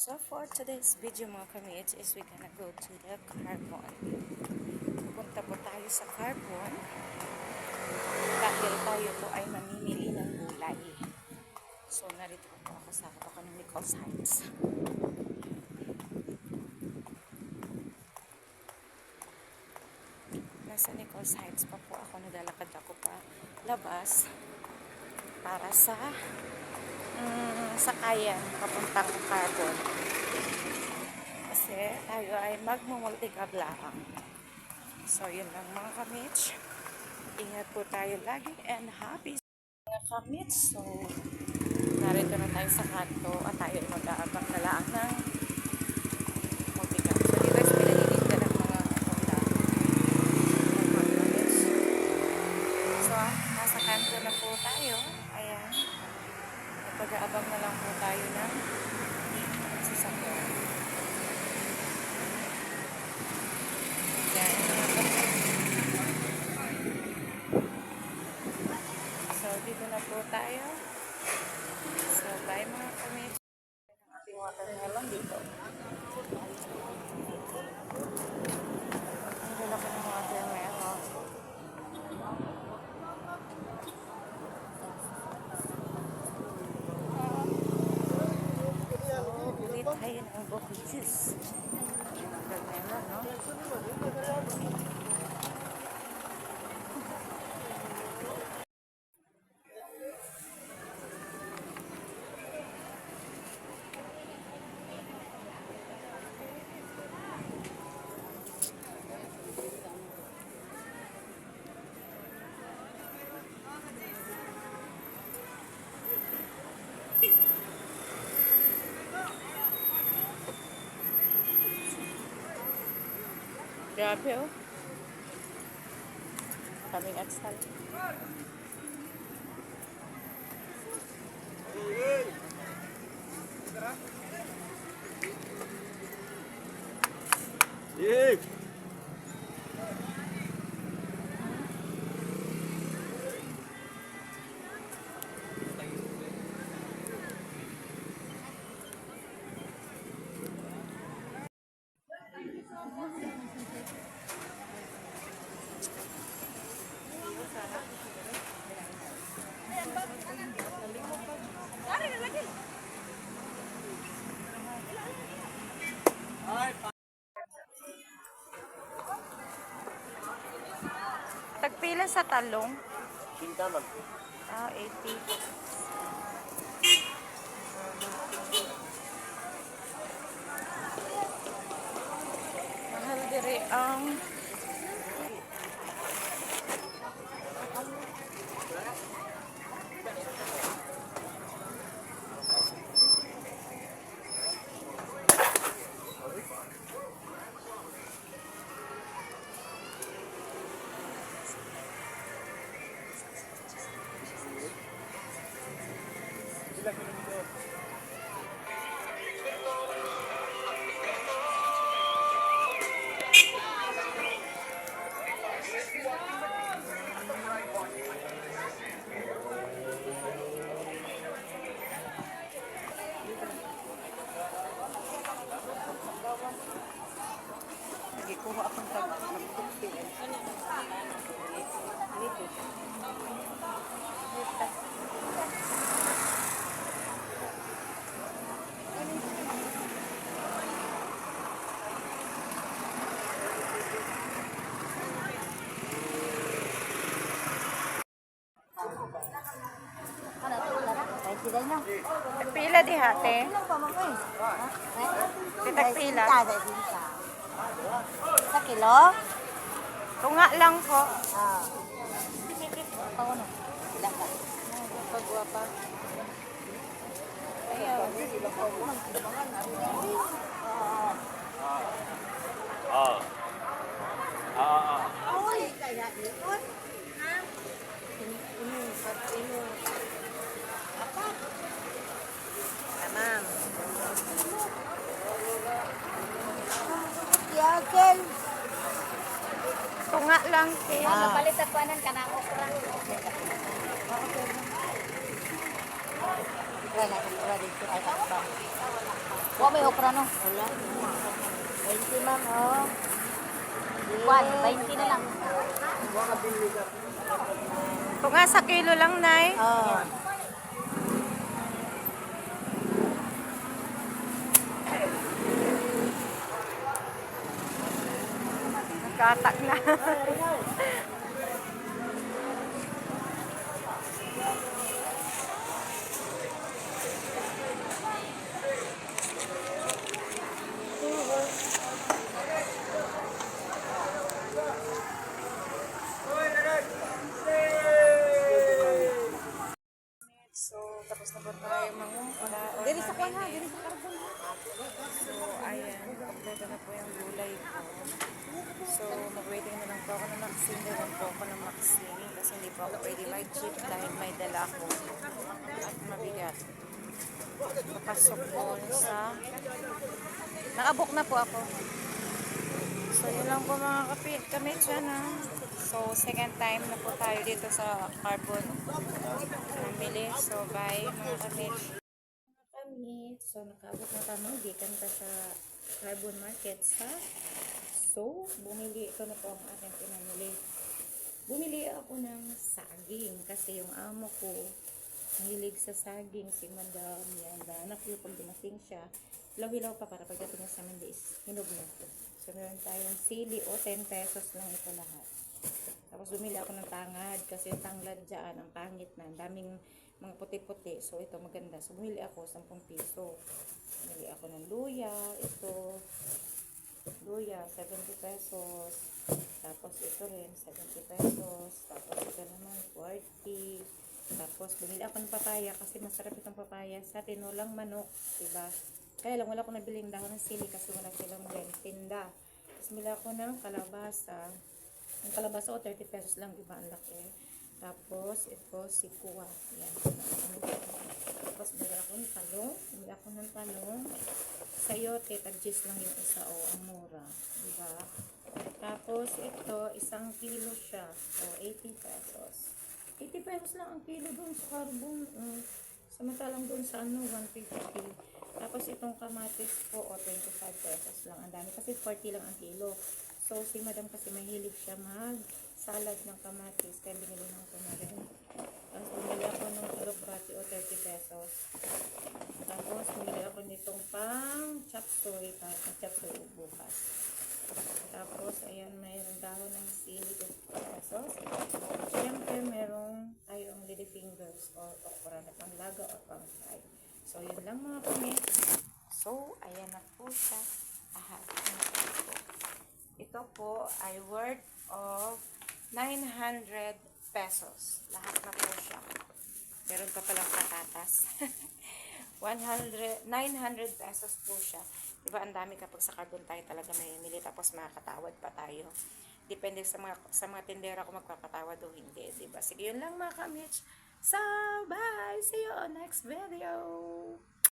So for today's video mga kamits is we gonna go to the Carbon. Punta po tayo sa Carbon dahil tayo po ay mamimili ng gulay. So narito po ako sa Nichols Heights. Nasa Nichols Heights pa po ako, naglalakad ako pa labas para sa mm, sakayan papuntang carbon. Kasi tayo ay magmumulticab lang. So, yun lang mga kamits. Ingat po tayo lagi and happy mga kamits. So, narito na tayo sa kanto at tayo ay mag-aabang na lang ng Grabe, oh. Kaming. Yeah. Tagpila sa talong. Cinta mag. Ah, 80. Mahal diri ang Nagikuha akong tag Pila di hate? Titagpila? Sa kilo? Tunga lang po. Ah. Na. Ilan ba? Pagwapa. Yakel. Tunga lang. Kaya. Ah. Palit sa kuanan ka na ako. Wala na, wala dito ay takbang. Kuha may okra no? Wala. 20 ma'am, oh. Kwan, 20 na lang. Ito nga sa kilo lang, Nay. Oh. Nagkatak na. So, tapos na ba tayo mangumpula? Diri sa kwan ha, diri sa karbon. So, ayan, kompleto na po yung gulay ko. So, mag-waiting na lang po ako ng Maxine kasi hindi po ako pwede may jeep dahil may dala ko at mabigat. Papasok po sa... Nakabook na po ako. So, yun lang po mga kapit kami dyan ha. So, second time na po tayo dito sa Carbon. Namili. So, bye mga kapit kami. So, nakaabot na kami. Gikan ka sa carbon market sa So, bumili ito na po ang aking pinamili. Bumili ako ng saging kasi yung amo ko mahilig sa saging si Madam yan. Anak ko pag dumating siya, hilaw-hilaw pa para pagdating niya sa Mandis, hinog na. So, meron tayong sili o 10 pesos lang ito lahat. Tapos bumili ako ng tangad kasi yung tanglad dyan, ang pangit na, daming mga puti-puti. So ito maganda. So bumili ako 10 piso. Bumili ako ng luya, ito luya 70 pesos. Tapos ito rin 70 pesos. Tapos ito naman 40. Tapos bumili ako ng papaya kasi masarap itong papaya sa tinulang manok, diba? Kaya lang wala ko nabiling dahon ng sili kasi wala silang tinda. Tapos bumili ako ng kalabasa. Ang kalabasa ko 30 pesos lang, di ba? Ang laki. Tapos, ito, si Kuwa. Yan. Tapos, bili ako ng talong. Bili ako ng talong. Sayote, tag-gis lang yung isa. O, ang mura. Di ba? Tapos, ito, isang kilo siya. O, 80 pesos. 80 pesos lang ang kilo doon sa carbon. Uh, samantalang doon sa ano, 150. Tapos, itong kamatis po, o, 25 pesos lang. Ang dami. Kasi 40 lang ang kilo. So, si madam kasi mahilig siya mag salad ng kamatis. Kaya binili ng ko. Tapos, bumili ako ng kalokrati o 30 pesos. Tapos, bumili ako nitong pang chop suey para suey bukas. Tapos, ayan, mayroong dahon ng sili 50 pesos. Siyempre, merong tayong lily fingers or okra na panglaga or pang fry. So, yun lang mga kami. So, ayan na po siya. Ayan na po. Ito po ay worth of 900 pesos. Lahat na po siya. Meron pa palang patatas. 100, 900 pesos po siya. Diba, ang dami kapag sa carbon tayo talaga may mili tapos makakatawad pa tayo. Depende sa mga, sa mga tindera kung magpapatawad o hindi. Diba? Sige, yun lang mga kamich. So, bye! See you on next video!